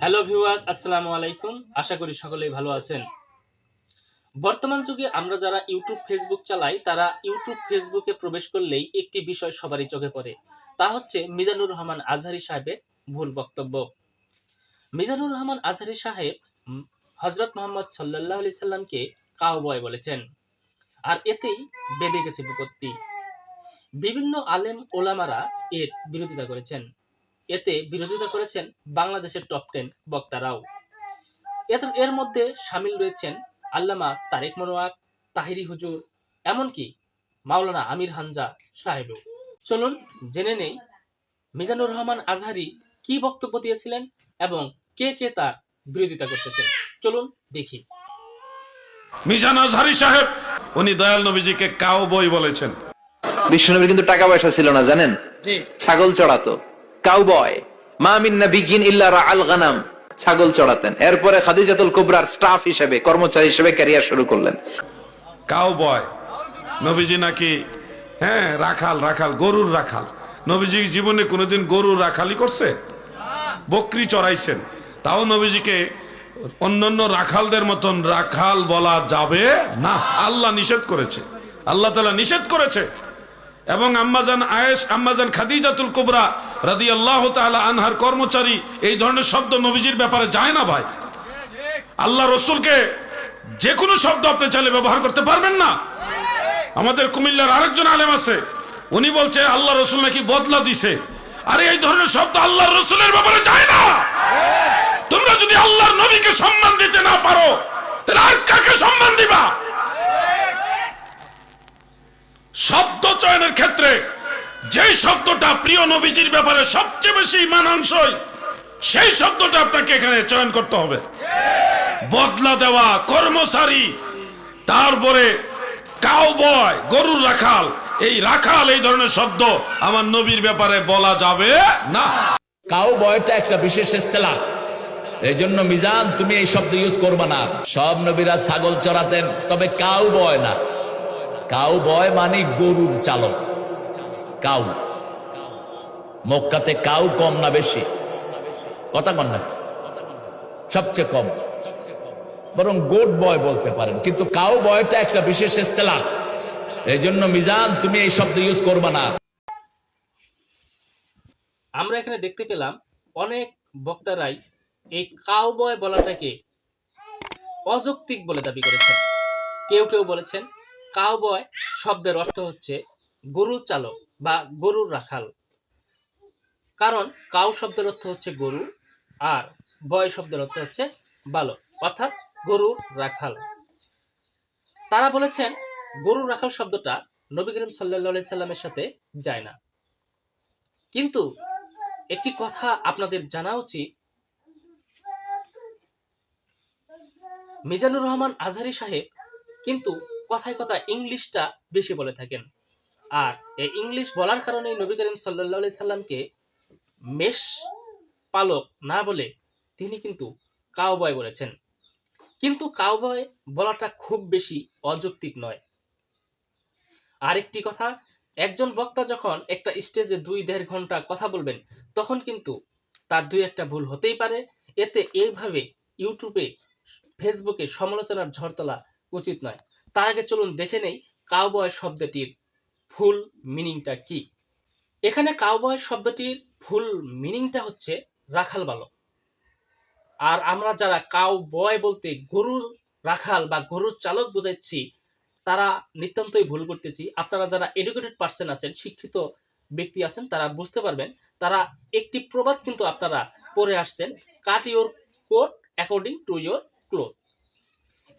Hello viewers আসসালামু আলাইকুম। আশা করি সকলেই ভালো আছেন। বর্তমান যুগে আমরা যারা ইউটিউব ফেসবুক চালাই, তারা ইউটিউব ফেসবুকে প্রবেশ করলেই একটি বিষয় সবারই চোখে পড়ে। তা হচ্ছে মিজানুর রহমান আজহারি সাহেবের ভুল বক্তব্য। মিজানুর রহমান আজহারি সাহেব হজরত মোহাম্মদ সাল্লাহ আলি সাল্লামকে কাউবয় বলেছেন। আর এতেই বেঁধে গেছে বিপত্তি। বিভিন্ন আলেম ওলামারা এর বিরোধিতা করেছেন। এতে বিরোধিতা করেছেন বাংলাদেশের টপ টেন বক্তারাও। এর মধ্যে সামিল রয়েছেন আল্লামা তারেক মনোয়ার তাহিরি হুজুর এমনকি মাওলানা আমির হানজা সাহেবও। চলুন জেনে নেই মিজানুর রহমান আজহারি কি বক্তব্য দিয়েছিলেন এবং কে কে তার বিরোধিতা করতেছেন। চলুন দেখি। মিজান আজহারি সাহেব উনি দয়াল নবীজিকে কাউ বই বলেছেন। বিষ্ণুনবীর কিন্তু টাকা পয়সা ছিল না জানেন? ছাগল চড়াতো। কাউবয় মা মিন্না বিগিন ইল্লা গানাম। ছাগল চড়াতেন। এরপরে খাদিজাতুল কুবরার স্টাফ হিসেবে, কর্মচারী হিসেবে ক্যারিয়ার শুরু করলেন। কাউ বয় নবীজি নাকি হ্যাঁ রাখাল রাখাল, গরুর রাখাল। নবীজি জীবনে কোনোদিন গরুর রাখালি করছে? বকরি চড়াইছেন। তাও নবীজিকে অন্যান্য রাখালদের মতন রাখাল বলা যাবে না। আল্লাহ নিষেধ করেছে। আল্লাহ তালা নিষেধ করেছে। এবং আম্মাজান আয়েশ, আম্মাজান খাদিজাতুল কুবরা রাদি আল্লাহ তাআলা আনহার কর্মচারী, এই ধরনের শব্দ নবীজির ব্যাপারে যায় না ভাই। আল্লাহ রসুলকে যে কোনো শব্দ আপনি চাইলে ব্যবহার করতে পারবেন না। আমাদের কুমিল্লার আরেকজন আলেম আছে, উনি বলছে, আল্লাহ রসুল নাকি বদলা দিছে? আরে, এই ধরনের শব্দ আল্লাহ রসুলের ব্যাপারে যায় না। তোমরা যদি আল্লাহর নবীকে সম্মান দিতে না পারো, তাহলে আর কাকে সম্মান দিবা? শব্দ চয়নের ক্ষেত্রে যেই শব্দটা প্রিয় নবীজির ব্যাপারে সবচেয়ে বেশি মানানসই, সেই শব্দটা আপনাকে এখানে চয়ন করতে হবে। বদলা দেওয়া কর্মচারী, তারপরে কাউ বয় গরুর রাখাল। এই রাখাল, এই ধরনের শব্দ আমার নবীর ব্যাপারে বলা যাবে না। কাউ বয়টা একটা বিশেষ ইস্তেলা। এই জন্য মিজান, তুমি এই শব্দ ইউজ করবে না। সব নবীরা ছাগল চড়াতেন, তবে কাউ বয় না। কাউ বয় মানে গরুর চালক। কাউ। মক্কাতে কাউ কম না বেশি। কথা কন না। সবচেয়ে কম। বরং গোট বয় বলতে পারেন। কিন্তু কাউ বয়টা একটা বিশেষ ইস্তেলা। এই জন্য মিজান, তুমি এই শব্দ ইউজ করবে না। আমরা এখানে দেখতে পেলাম অনেক বক্তারাই এই কাউবয় বলাটাকে অযৌক্তিক বলে দাবি করেছেন। কেউ কেউ বলেছেন কাউবয় শব্দের অর্থ হচ্ছে গরুর চালক বা গরুর রাখাল। কারণ কাউ শব্দের অর্থ হচ্ছে গরু আর বয় শব্দের অর্থ হচ্ছে বালক, অর্থাৎ গরুর রাখাল। তারা বলেছেন, গরুর রাখাল শব্দটা নবী করিম সাল্লা সাল্লামের সাথে যায় না। কিন্তু একটি কথা আপনাদের জানা উচিত। মিজানুর রহমান আজহারি সাহেব কিন্তু কথায় কথা ইংলিশটা বেশি বলে থাকেন। আর এই ইংলিশ বলার কারণে নবী করিম সাল্লাহ সাল্লামকে মেষ পালক না বলে তিনি কিন্তু কাউবয় বলেছেন। কিন্তু কাউবয় বলাটা খুব বেশি অযৌক্তিক নয়। আরেকটি কথা, একজন বক্তা যখন একটা স্টেজে দুই দেড় ঘণ্টা কথা বলবেন, তখন কিন্তু তার দুই একটা ভুল হতেই পারে। এতে এইভাবে ইউটিউবে, ফেসবুকে সমালোচনার ঝড় তোলা উচিত নয়। তার আগে চলুন দেখে নেই কাউবয় শব্দটির ফুল মিনিংটা কি? এখানে কাউবয় শব্দটির ফুল মিনিংটা হচ্ছে রাখাল বালক। আর আমরা যারা কাউ বয় বলতে গরুর রাখাল বা গরুর চালক বোঝাচ্ছি, তারা নিতান্তই ভুল করতেছি। আপনারা যারা এডুকেটেড পার্সন আছেন, শিক্ষিত ব্যক্তি আছেন, তারা বুঝতে পারবেন। তারা একটি প্রবাদ কিন্তু আপনারা পড়ে আসছেন cut your coat according to your cloth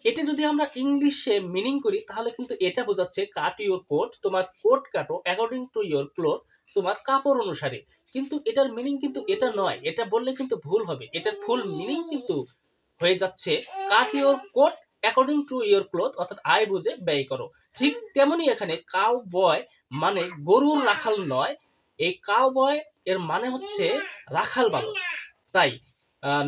এটি যদি আমরা ইংলিশে মিনিং করি, তাহলে কিন্তু এটা বোঝাচ্ছে কাট ইউর কোট তোমার কোট কাটো অ্যাকর্ডিং টু ইউর ক্লোথ তোমার কাপড় অনুসারে। কিন্তু এটার মিনিং কিন্তু এটা নয়, এটা বললে কিন্তু ভুল হবে। এটার ফুল মিনিং কিন্তু হয়ে যাচ্ছে cut your coat according to your cloth অর্থাৎ আয় বুঝে ব্যয় করো। ঠিক তেমনি এখানে কাউ বয় মানে গরুর রাখাল নয়, এই কাউ বয় এর মানে হচ্ছে রাখাল বালক। তাই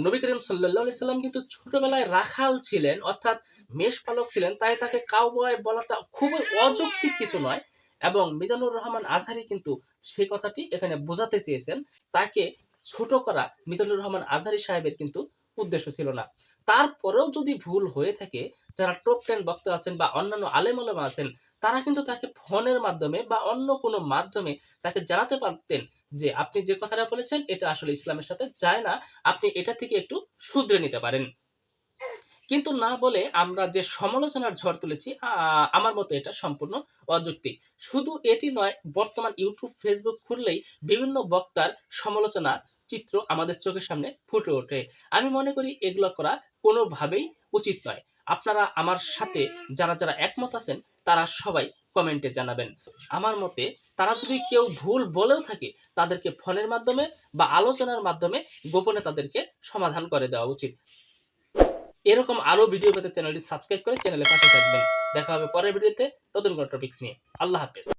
নবী করিম সাল্লাহ সাল্লাম কিন্তু ছোটবেলায় রাখাল ছিলেন, অর্থাৎ মেষ পালক ছিলেন, তাই তাকে কাউবয় বলাটা খুবই অযৌক্তিক কিছু নয় এবং মিজানুর রহমান আজহারি কিন্তু সেই কথাটি এখানে বোঝাতে চেয়েছেন। তাকে ছোট করা মিজানুর রহমান আজহারি সাহেবের কিন্তু উদ্দেশ্য ছিল না। তারপরেও যদি ভুল হয়ে থাকে, যারা টপ টেন বক্তা আছেন বা অন্যান্য আলেম আলেমা আছেন, তারা কিন্তু তাকে ফোনের মাধ্যমে বা অন্য কোনো মাধ্যমে তাকে জানাতে পারতেন। যে আপনি যে কথাটা বলেছেন, এটা আসলে ইসলামের সাথে যায় না। আপনি এটা থেকে একটু শুধরে নিতে পারেন। কিন্তু না বলে আমরা যে সমালোচনার ঝড় তুলেছি আমার মতে এটা সম্পূর্ণ অযৌক্তিক। শুধু এটি নয়, বর্তমান ইউটিউব, ফেসবুক খুললেই বিভিন্ন বক্তার সমালোচনা চিত্র আমাদের চোখের সামনে ফুটে ওঠে। আমি মনে করি এগুলো করা কোনোভাবেই উচিত নয়। আপনারা আমার সাথে যারা যারা একমত আছেন, তারা সবাই কমেন্টে জানাবেন। আমার মতে তারা যদি কেউ ভুল বলেও থাকে, তাদেরকে ফোনের মাধ্যমে বা আলোচনার মাধ্যমে গোপনে তাদেরকে সমাধান করে দেওয়া উচিত। এরকম আরও ভিডিও পেতে চ্যানেলটি সাবস্ক্রাইব করে চ্যানেলে পাশে থাকবেন। দেখা হবে পরের ভিডিওতে নতুন কোনো টপিকস নিয়ে। আল্লাহ হাফেজ।